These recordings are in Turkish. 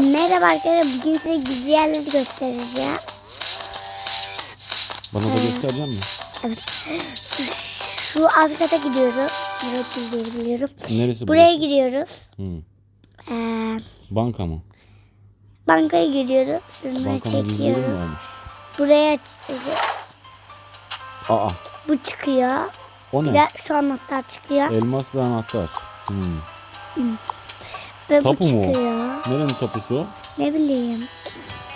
Merhaba arkadaşlar. Bugün size gizli yerleri göstereceğim. Bana da göstereceğim mi? Evet. Şu alt kata gidiyoruz. Evet biliyorum. Neresi Buraya burası? gidiyoruz. Hı. Ee, Banka mı? bankaya giriyoruz. Şunları yeri mi çekiyoruz. varmış? Buraya açıyoruz. Aa Bu çıkıyor. o Bir ne? de şu anahtar çıkıyor. Elmas ve anahtar. Hı. Ve tapu bu mu çıkıyor. Nerenin tapusu? Ne bileyim.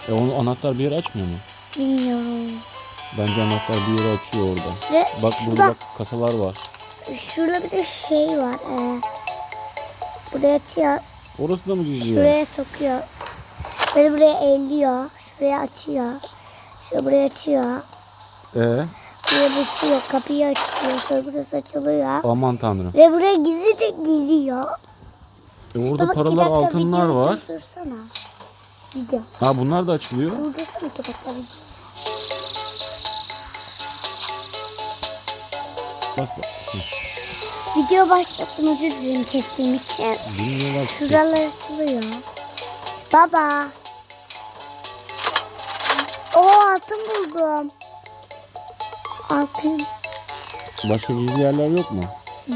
E onu anahtar bir yere açmıyor mu? Bilmiyorum. Bence anahtar bir yere açıyor orada. Ve Bak şurada, burada bak kasalar var. şurada bir de şey var. Ee, buraya açıyoruz. Orası da mı gizli yer? Şuraya sokuyor. Böyle buraya elliyor. Şuraya açıyor. Şöyle buraya açıyor. E Buraya basıyor. Kapıyı açıyor. Sonra burası açılıyor. aman tanrım. Ve buraya gizlice giriyor. E orada Baba, paralar dakika altınlar videoyu var. Durdursana. Video. Ha bunlar da açılıyor. Durdursana iki dakika video. Bas bak. Video başlattım özür dilerim kestiğim için. Bilmiyorlar ki. Şuralar açılıyor. Baba. O altın buldum. Altın Başka gizli yerler yok mu?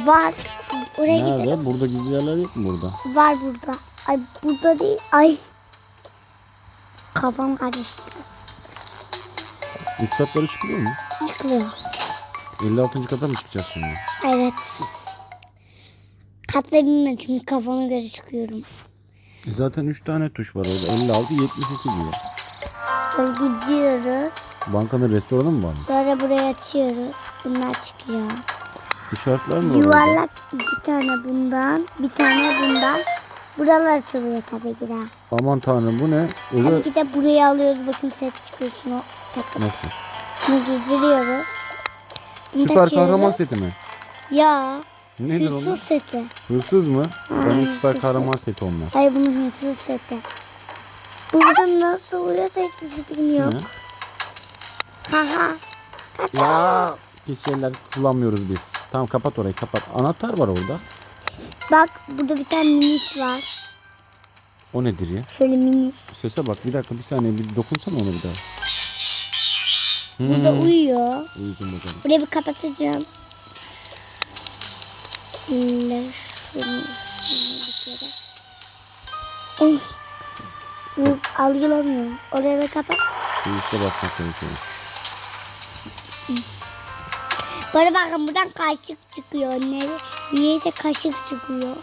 Var. Oraya gidelim. Nerede? Burada gizli yerler yok mu burada? Var burada. Ay burada değil. Ay. Kafam karıştı. Üst katlara çıkılıyor mu? Çıkıyor. 56. kata mı çıkacağız şimdi? Evet. Katla bilmem çünkü kafama göre çıkıyorum. E zaten 3 tane tuş var orada. 56, 72 diyor. Böyle gidiyoruz. Bankanın restoranı mı var? Böyle buraya açıyoruz. Bunlar çıkıyor. İşaretler mi var? Yuvarlak iki tane bundan. Bir tane bundan. Buralar açılıyor tabii ki de. Aman tanrım bu ne? Tabii Özel... ki de buraya alıyoruz. Bakın set çıkıyor şunu. Takıp Nasıl? bunu giydiriyoruz. Bunu Süper takıyoruz. kahraman seti mi? Ya. Nedir Hırsız onlar? seti. Hırsız mı? Benim hırsız süper kahraman seti onlar. Hayır bunun hırsız seti. Burada nasıl oluyorsa hiçbir fikrim yok. Ne? Haha. Ya pis yerler kullanmıyoruz biz. Tamam kapat orayı kapat. Anahtar var orada. Bak burada bir tane miniş var. O nedir ya? Şöyle miniş. Sese bak bir dakika bir saniye bir dokunsana ona bir daha. Burada Hmm. uyuyor. Uyusun bakalım. Burayı bir kapatacağım. Şöyle şunu, bir kere. Oh. Yok, algılamıyor. Oraya da kapat. Şu üstte basmak gerekiyor. Bana bakın buradan kaşık çıkıyor. Ne, niyeyse kaşık çıkıyor.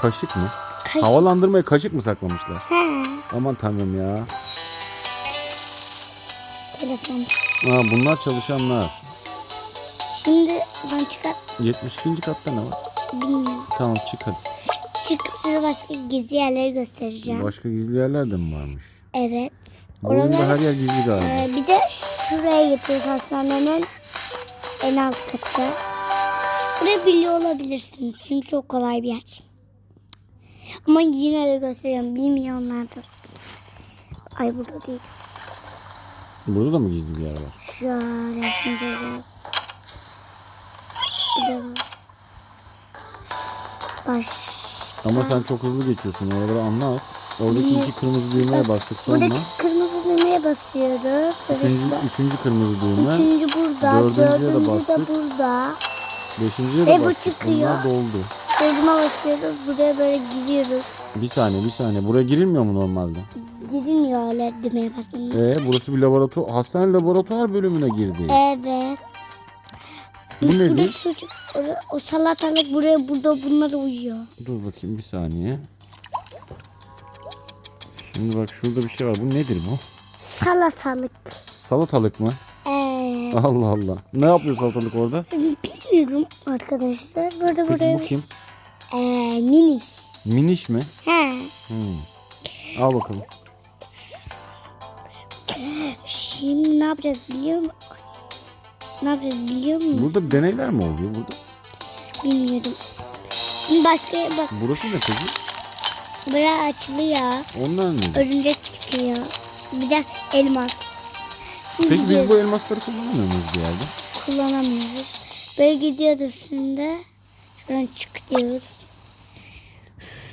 Kaşık mı? Kaşık. Havalandırmaya kaşık mı saklamışlar? He. Aman tanrım ya. Telefon. Aa, bunlar çalışanlar. Şimdi ben çıkar 72. katta ne var? bilmiyorum. Tamam çık hadi. Çıkıp size başka gizli yerleri göstereceğim. Başka gizli yerler de mi varmış? Evet. Oralar her yer gizli galiba. Ee, bir de şuraya gidiyoruz hastanenin en alt katı. Burayı biliyor olabilirsiniz çünkü çok kolay bir yer. Ama yine de gösteriyorum bilmeyenlerdir. Ay burada değil. Burada da mı gizli bir yer var? Şöyle şimdi de- de baş. Ama sen çok hızlı geçiyorsun. Oraları anlat. Oradaki iki kırmızı düğmeye bastık sonra. Buradaki kırmızı düğmeye basıyoruz. Üçüncü, Sırasında. üçüncü kırmızı düğme. Üçüncü burada, Dördüncüye de dördüncü de bastık. burada. Beşinciye de Ve bu bastık. çıkıyor. Bunlar doldu. Dördüme basıyoruz, buraya böyle giriyoruz. Bir saniye bir saniye. Buraya girilmiyor mu normalde? Girilmiyor öyle düğmeye basmanın. Ee, burası bir laboratuvar. Hastane laboratuvar bölümüne girdi. Evet. Bu Burada nedir? sucuk, o, o salatalık buraya burada bunlar uyuyor. Dur bakayım bir saniye. Şimdi bak şurada bir şey var. Bu nedir bu? Salatalık. Salatalık mı? Ee, Allah Allah. Ne yapıyor salatalık orada? bilmiyorum arkadaşlar. Burada Peki buraya bu kim? ee, miniş. Miniş mi? He. Hmm. Al bakalım. Şimdi ne yapacağız biliyor musun? Ne yapacağız biliyor musun? Burada deneyler mi oluyor burada? Bilmiyorum. Şimdi başka bak Burası ne peki? buraya açılıyor. Onlar nedir? Örümcek çıkıyor. Bir de elmas. Şimdi Peki biz gidiyoruz. bu elmasları kullanamıyor muyuz bir yerde? kullanamıyoruz. Böyle gidiyoruz şimdi. Şuradan çık diyoruz.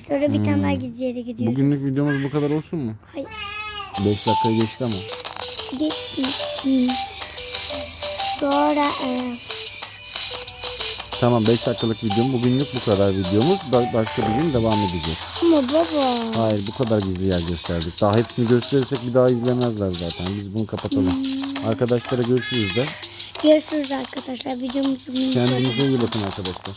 Sonra bir tane daha gizli yere gidiyoruz. Bugünlük videomuz bu kadar olsun mu? Hayır. 5 dakika geçti ama. Geçsin. Hı. Sonra e, Tamam 5 dakikalık videom. Bugünlük bu kadar videomuz. Ba- Başka bir gün devam edeceğiz. ama baba. Hayır bu kadar gizli yer gösterdik. Daha hepsini gösterirsek bir daha izlemezler zaten. Biz bunu kapatalım. Arkadaşlara görüşürüz de. Görüşürüz arkadaşlar. Videomuz bugün Kendinize iyi bakın arkadaşlar.